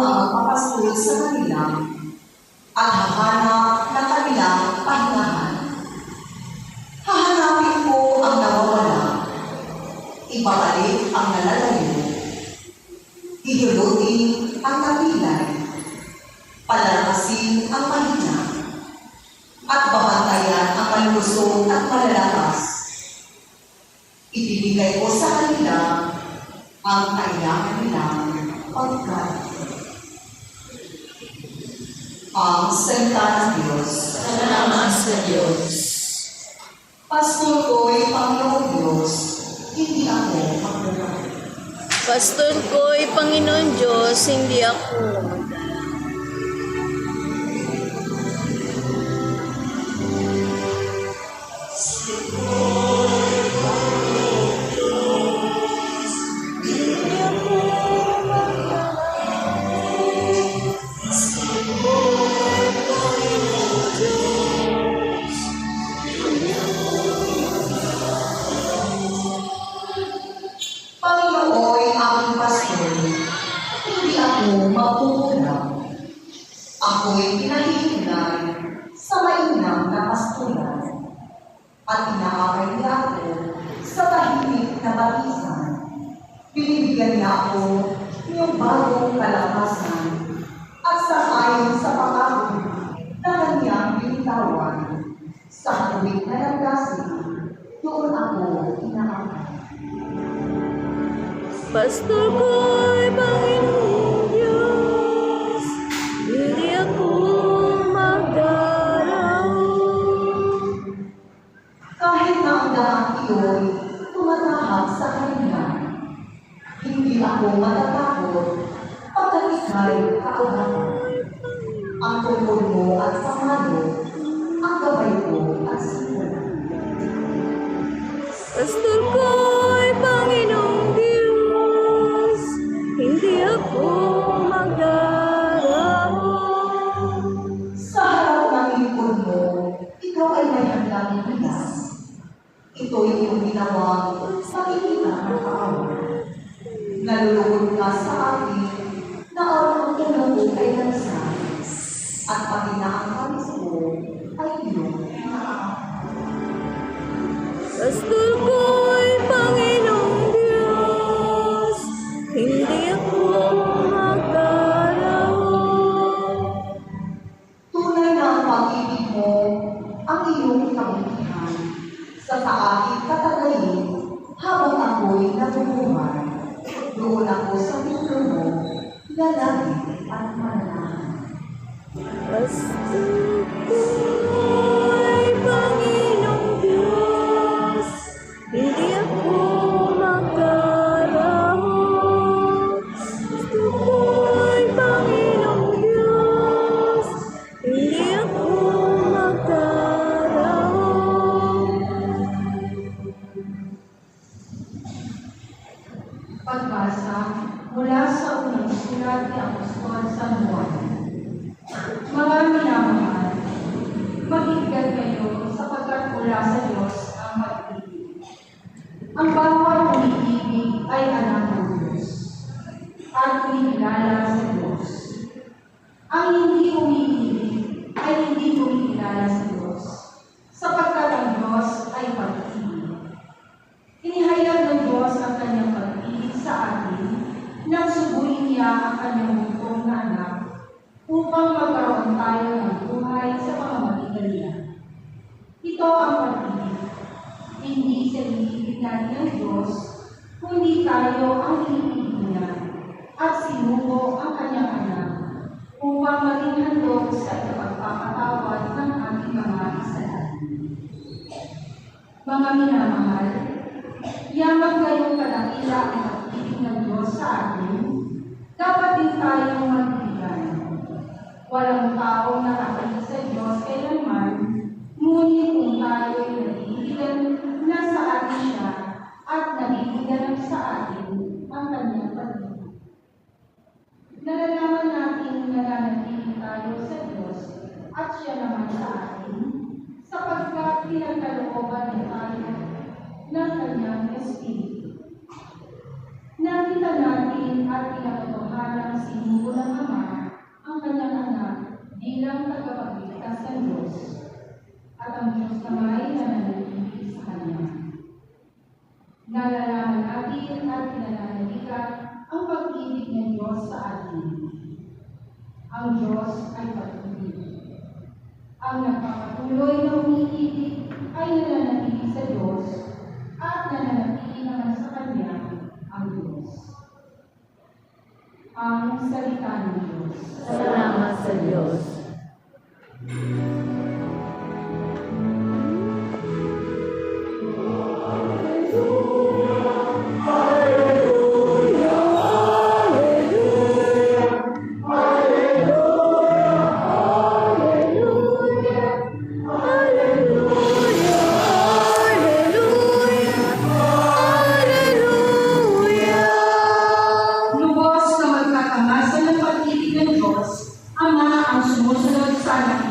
ang mapasulit sa kanila at hahanap na kanilang pahingahan. Hahanapin ko ang nawawala, ibabalik ang nalalayo, idulutin ang kapilay, palakasin ang mahina, at babantayan ang malusog at malalakas. Ibibigay ko sa kanila ang kailangan nilang pagkain ang salita ng Diyos. Salamat sa Diyos. Pastor ko'y Panginoon Diyos, hindi ako ang Pastor ko'y Panginoon Diyos, hindi ako ang Pastor Boy. Ang hindi umiibig ay hindi kumikilala sa Diyos. ang mga kasalanan. Mga minamahal, yaman kayong panakila ang pag-ibig ng Diyos sa atin, dapat din tayong magbigay. Walang tao na kakalit sa Diyos kailanman, ngunit kung tayo'y naiintigan na sa atin siya at naiintigan sa atin ang kanyang pag-ibig. Nalalaman natin na nanatili tayo sa Diyos at siya naman sa atin. ng Espiritu. Nakita natin at pinatotohanan sa sinubo ng Ama ang kanyang anak bilang tagapagligtas sa Diyos at ang Diyos naman na nangyayari sa Kanya. Nalalaman natin at pinananalikat ang pag-ibig ng Diyos sa atin. Ang Diyos ay pag-ibig. Ang nagpapatuloy na umiibig ay nananatili sa Diyos at nananatili naman sa Kanya ang Diyos. Ang salita ng Diyos. Salamat sa Diyos. Lubos sumusunod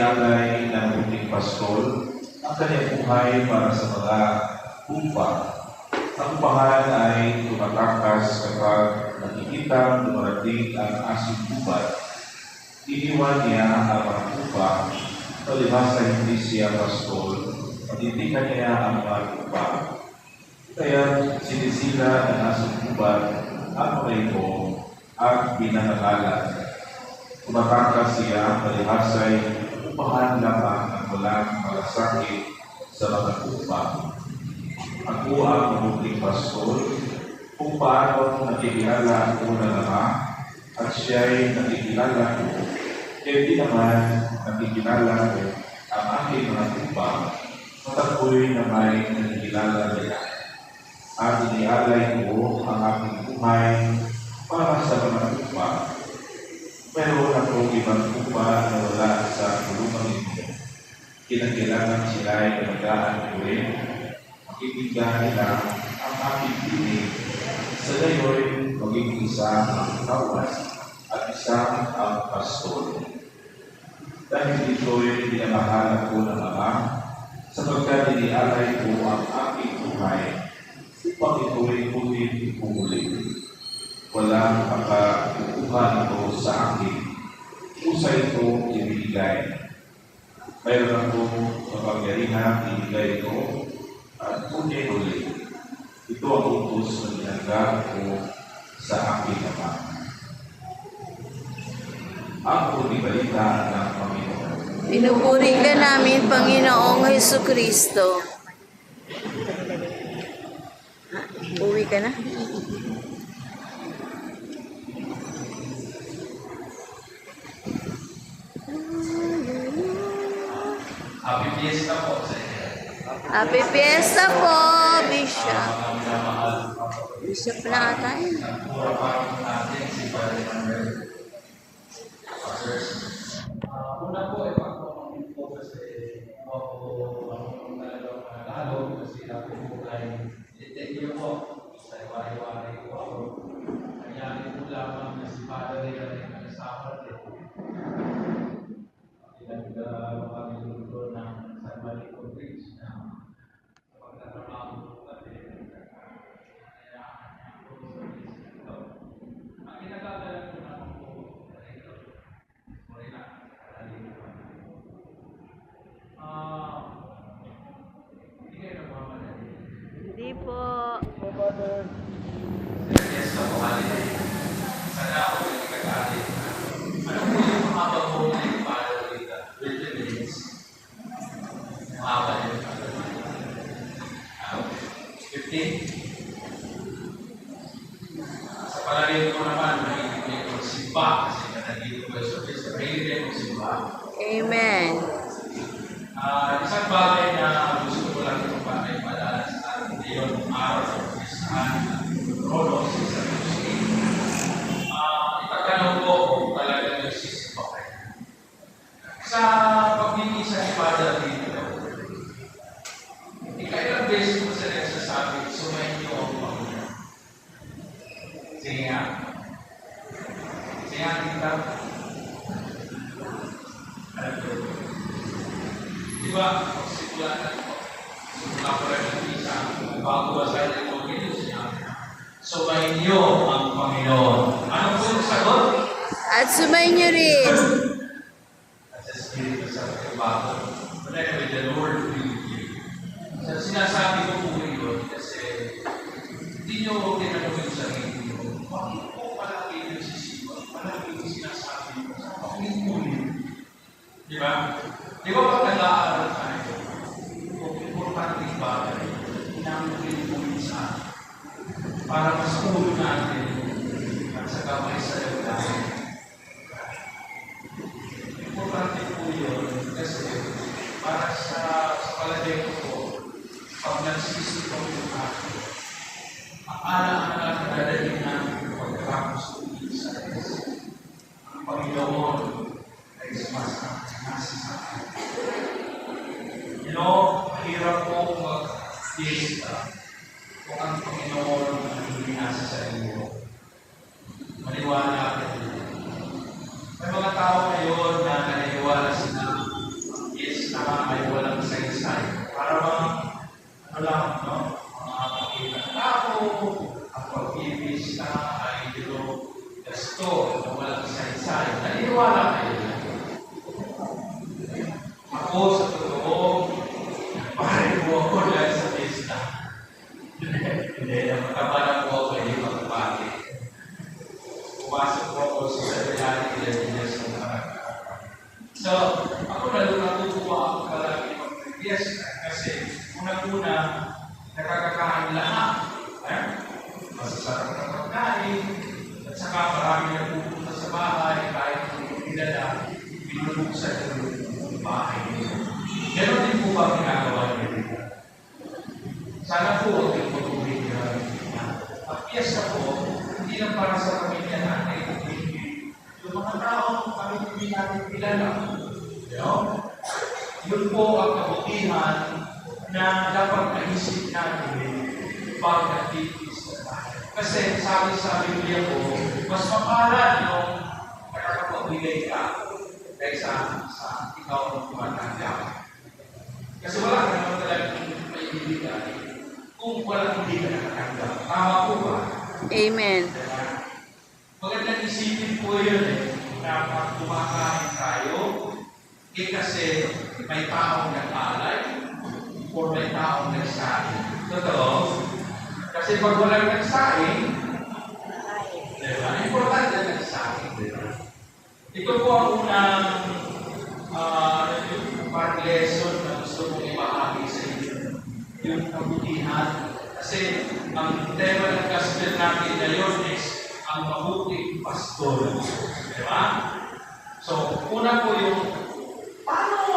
Inialay ng mabuting pastol ang kanyang buhay para sa mga upa. Ang upahan ay tumatakas kapag nakikita dumarating ang asing gubat. Iniwan niya ang mga upa, palibhas na hindi siya pastol, patitingan niya ang mga upa. Kaya sinisila ng asong gubat ang reyko at binanakalan. Tumatakas siya palihasay upahan lamang ang walang malasakit sa mga upa. Ako ang mabuting pastol kung paano nakikilala ang unang ama at siya'y nakikilala ko. Kaya di naman nakikilala ko ang aking mga upa at ako'y na may nakikilala nila at inialay ko ang aking buhay para sa mga upa. Pero akong ibang upa na wala sa kulungan ito. Kinakailangan sila ay ko rin. Makikita nila ang aking pinig. Sa gayon, maging isa ang tawas at isa ang pastol. Dahil dito'y dinamahal ko ng Ama, sapagkat inialay ko ang aking buhay upang ito'y kunin ipuulit. Walang makakukuha ito sa akin. Usa ito ibigay. Mayroon akong kapangyarihan ibigay ito at kunin ulit. Ito ang utos na ginagawa ko sa aking ama. Ang punibalita ng Panginoon. Pinupuri ka namin, Panginoong Heso Kristo. Uwi ka na? Happy Fiesta po sa inyo. Happy Fiesta po, Bishop. Bishop na ata yun. Pura natin si Padre Manuel. Di ba? Di ba pag nag-aaral tayo, importante ba tayo, inamutin mo minsan para mas pinulong sa bahay niyo. Ganon din po ba ginagawa niyo? Sana po, hindi po tubig na ang piyesta po, hindi lang para sa pamilya natin. Yung mga tao, kami hindi natin kilala. You? Yun po ang kabutihan na dapat naisip natin pag nagtitis na tayo. Kasi sabi sa Biblia po, mas mapalad yung nakakapagbilay kaysa sa ikaw ng tumatanggap. Kasi wala ka naman talagang may ibigay kung wala hindi ka nakatanggap. Tama po ba? Amen. Diba? Magandang isipin po yun eh, na pag kumakain tayo, eh kasi may taong nag-alay or may taong nagsahin. Totoo? Kasi pag walang nagsahin, diba? importante nagsahin. Diba? Ito po ang unang parang lesson na gusto kong ibahagi sa inyo. Yung kabutihan. Kasi ang tema ng gospel natin ngayon is ang mabuting pastor. Di ba? So, una po yung paano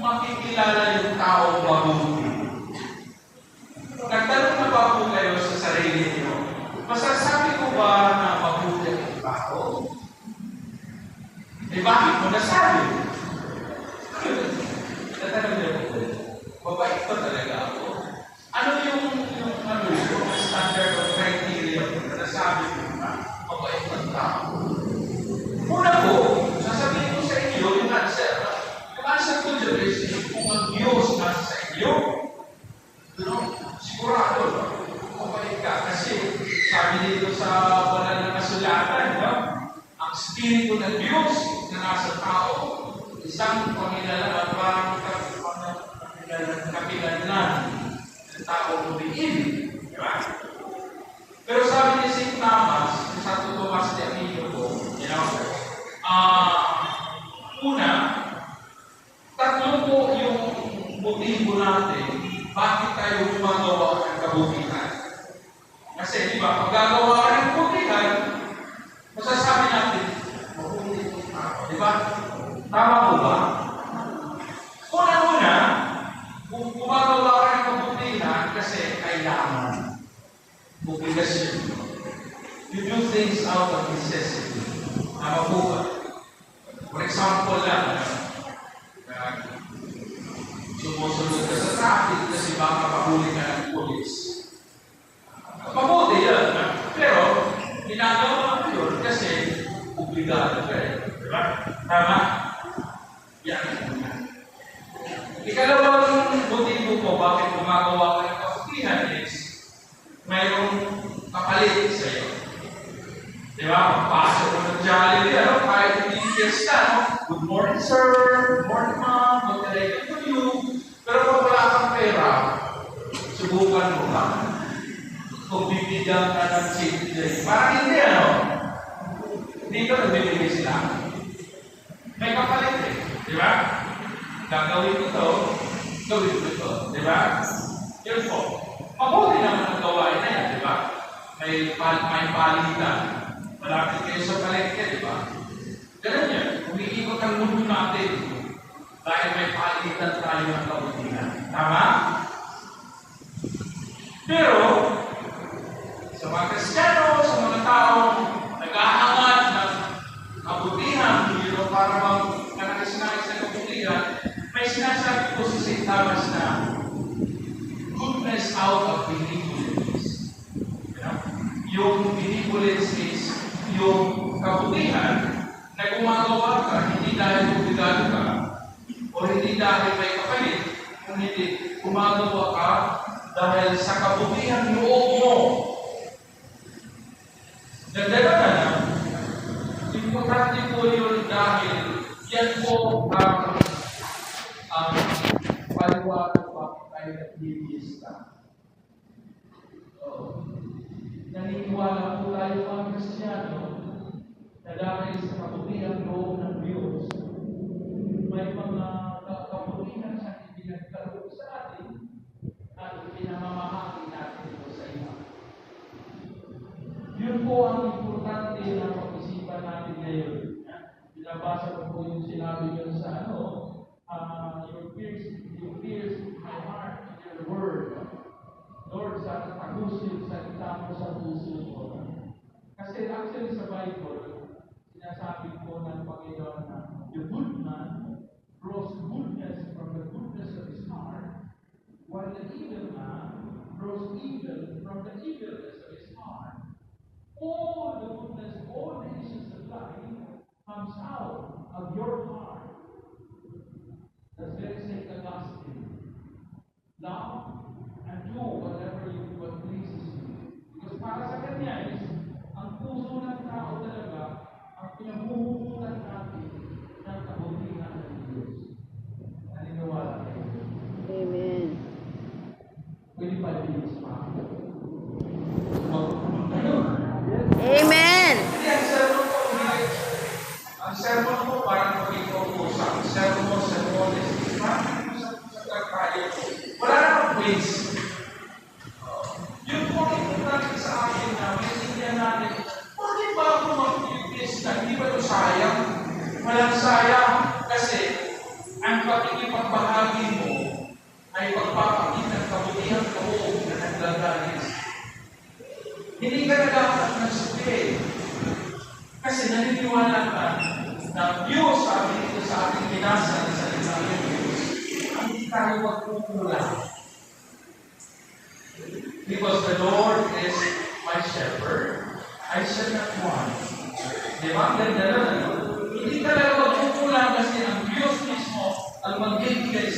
makikilala yung taong mabuti? Nagtanong na ba po kayo sa sarili niyo? Masasabi ko ba na mabuti ang tao? Eh bakit mo nasabi? motibo natin bakit tayo gumagawa ng kabutihan. Kasi di ba, pag gagawa ka ng kabutihan, masasabi natin, mabuti ko tao. Di ba? Tama ko ba? Una-una, gumagawa ka ng kabutihan kasi kailangan. Obligasyon. You do things out of necessity. Tama po ba? For example lang, sumusunod ka sa traffic kasi baka mahuli ka ng pulis. Mabuti yan. Pero, ginagawa mo yun kasi obligado ka eh. Di ba? Tama? Yan. Ikalawang motibo po bakit gumagawa ka ng kabutihan is mayroong kapalit sa iyo. Di ba? Pasok mo ng Jollibee, ano? Kahit hindi fiesta, no? Good morning, sir. Good morning, ma'am. I do for you? Pero kung wala kang pera, subukan mo ba? Kung bibigyan ka ng safety drink. Parang hindi, ano? Dito nagbibigay sila. May kapalit eh. Di ba? Gagawin ko to, gawin ko to. Di ba? Po. Mabuti naman ang gawain na yan, di ba? May, pal may palitan. Malapit kayo sa palengke, di ba? Ganun yan. Umiikot ang mundo natin. Dahil may palitan tayo ng kabutihan. Tama? Pero, sa mga Kristiyano, sa mga tao, nag-aangat ng kabutihan, you know, para bang nakakisnais ng kabutihan, may sinasabi po si St. Thomas na goodness out of benevolence. You know? Yung benevolence is yung kabutihan na gumagawa ka hindi dahil obligado ka o hindi dahil may kapalit, kung hindi gumagawa ka dahil sa kabutihan loob mo. Dagdagan na lang, importante po yun dahil yan po ang ang paliwanag bakit tayo naglilista. So, naniniwala po tayo mga Kristiyano na dahil sa kabutihan loob ng Diyos, may mga ka- kabutihan siyang ibinagkaloob sa atin at pinamamahagi natin ito sa iba. Yun po ang importante na pag-isipan natin ngayon. Binabasa ko po yung sinabi yun sa ano, uh, your fears, your fears my heart, your word. Lord, sa tagusin, salita mo sa puso ko. Kasi actually sa Bible, sinasabi po ng Panginoon na the good man draws goodness from the goodness of his heart, while the evil man draws evil from the evilness of his heart. All the goodness, all the issues of life comes out of your heart. That's very St. Augustine. Love and do whatever you what pleases you. Because para sa kanya is, ang puso ng tao talaga ang pinaghuhugutan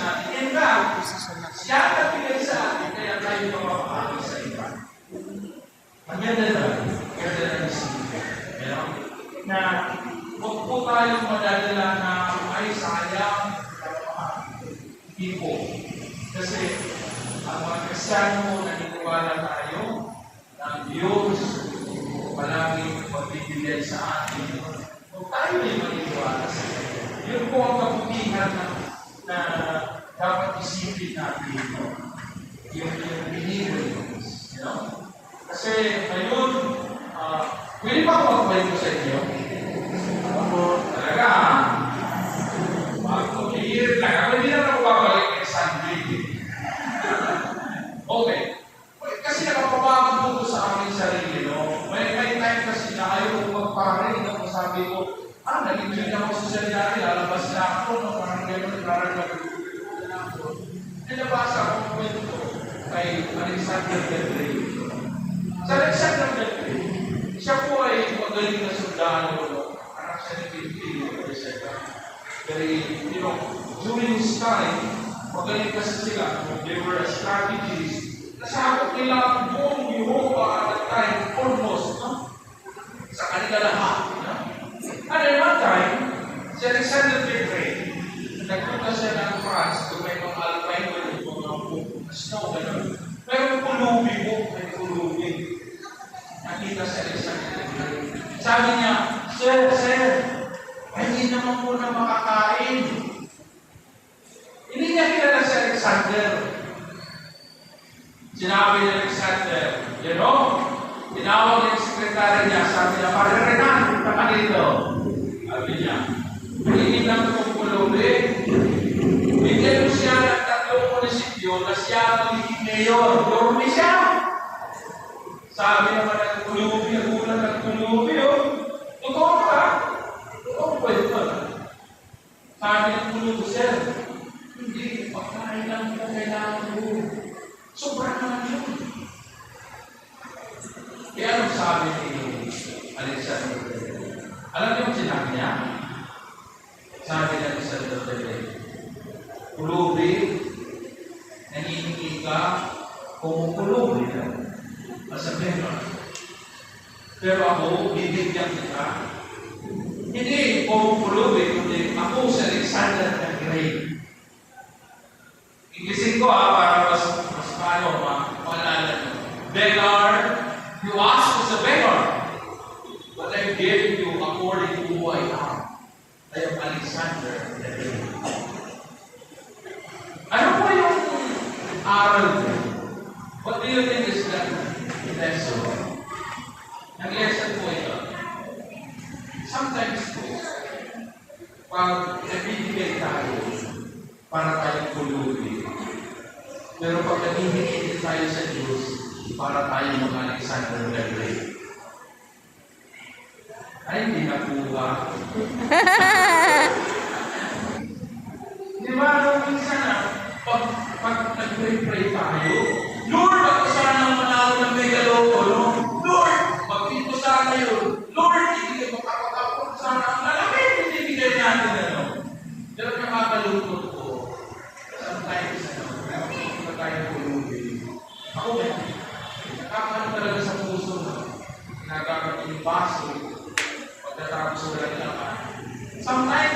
sa atin. In fact, siya ang nagbigay sa atin, kaya tayo mapapahagi sa iba. Ang ganda na, ganda na isipin. You know? Na huwag po tayong madadala na ay sayang Hindi po. Kasi ang mga Kristiyano naniniwala tayo ang Diyos palaging magbibigay sa atin. Kung tayo ay maniniwala sa Kanya. Yun po ang kabutihan na, na dapat isipin natin ito. Yung, yung deliverance. You know? Kasi ngayon, uh, pwede ba ako magkwento sa inyo? Ako, talaga, Ternyata. ang kailangan mo. Sobra naman yun. Kaya anong sabi ni Alexander Alam niyo ang sinabi niya? Sabi ni Alexander Pérez, Kulubi, nangingi ka, kumukulobi ka. Masabi mo. Pero ako, bibigyan kita. Hindi kumukulobi, kundi ako sa Alexander ng grade. ko ah, para mas, mas paano, maalala nyo. Beggar, you ask as a beggar, but I gave you according to who I am. I am Alexander the Beggar. humihingi tayo sa Diyos para tayo mag-Alexander the Great. Nakakaano talaga sa puso na nagagamit yung baso pagkatapos wala niya Sometimes,